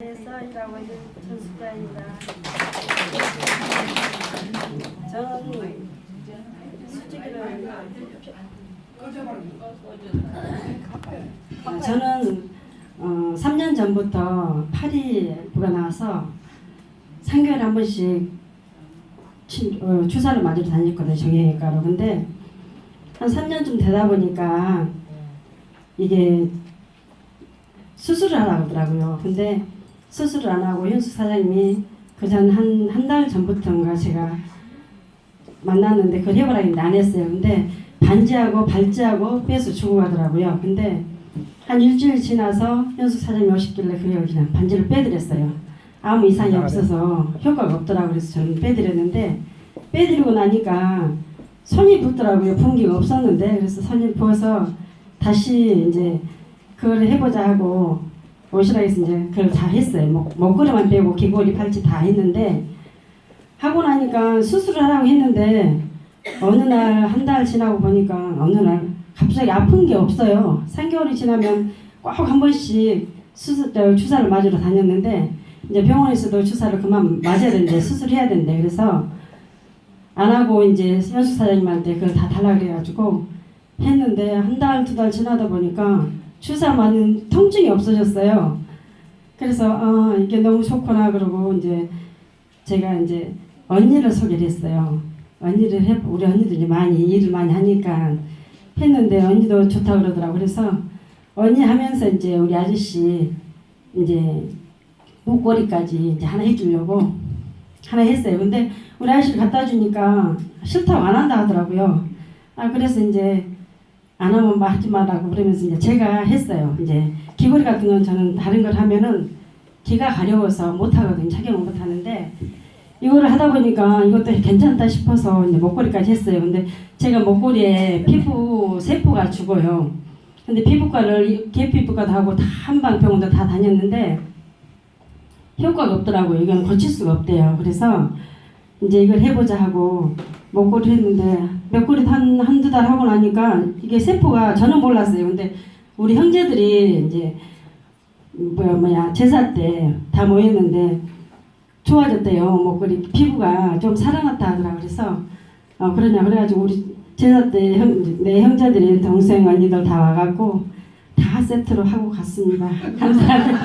서이라고 하는 전숙자입니다. 저는 솔직히는 어, 저는 어, 3년 전부터 팔이 부가 나와서 3개월에 한 번씩 친- 어, 주사를 맞으러 다녔거든요 정형외과로. 근데 한 3년쯤 되다 보니까 이게 수술을 하라고 하더라고요. 근데 수술을 안 하고 현수 사장님이 그전 한 한 달 전부터인가 제가 만났는데 그걸 해보라 했는데 안 했어요. 근데 반지하고 발지하고 빼서 주고 가더라고요. 근데 한 일주일 지나서 현수 사장님이 오셨길래 그걸 그냥 반지를 빼드렸어요. 아무 이상이 없어서 효과가 없더라고요. 그래서 저는 빼드렸는데 빼드리고 나니까 손이 붓더라고요. 분기가 없었는데 그래서 손이 부어서 다시 이제 그걸 해보자 하고 오시라 해서 이제 그걸 다 했어요. 목, 목걸이만 빼고 귀걸이 팔찌 다 했는데 하고 나니까 수술을 하라고 했는데 어느 날 한 달 지나고 보니까 어느 날 갑자기 아픈 게 없어요. 3개월이 지나면 꼭 한 번씩 수술 저 주사를 맞으러 다녔는데 이제 병원에서도 주사를 그만 맞아야 되는데 수술해야 된대. 그래서 안 하고 이제 현수 사장님한테 그걸 다 달라 그래가지고 했는데 한 달 두 달 지나다 보니까 주사 맞는 통증이 없어졌어요. 그래서 아 이게 너무 좋구나 그러고 이제 제가 이제 언니를 소개를 했어요. 언니를 해 우리 언니도 이제 많이 일을 많이 하니까 했는데 언니도 좋다 그러더라고. 그래서 언니 하면서 이제 우리 아저씨 이제 목걸이까지 이제 하나 해주려고 하나 했어요. 근데 우리 아저씨를 갖다 주니까 싫다고 안 한다 하더라고요. 아 그래서 이제 안 하면 뭐 하지 말라고 그러면서 이제 제가 했어요. 이제 귀걸이 같은 건 저는 다른 걸 하면은 귀가 가려워서 못 하거든요. 착용을 못 하는데 이거를 하다 보니까 이것도 괜찮다 싶어서 이제 목걸이까지 했어요. 근데 제가 목걸이에 피부 세포가 죽어요. 근데 피부과를 개피부과도 하고 다 한방 병원도 다 다녔는데 효과가 없더라고요. 이건 고칠 수가 없대요. 그래서 이제 이걸 해보자 하고 목걸이 했는데 목걸이 한 한두 달 하고 나니까 이게 세포가 저는 몰랐어요. 근데 우리 형제들이 이제 뭐야 뭐야 제사 때 다 모였는데 좋아졌대요. 목걸이 피부가 좀 살아났다 하더라. 그래서 어 그러냐 그래가지고 우리 제사 때 내 형제들이 동생 언니들 다 와갖고 다 세트로 하고 갔습니다. 감사합니다.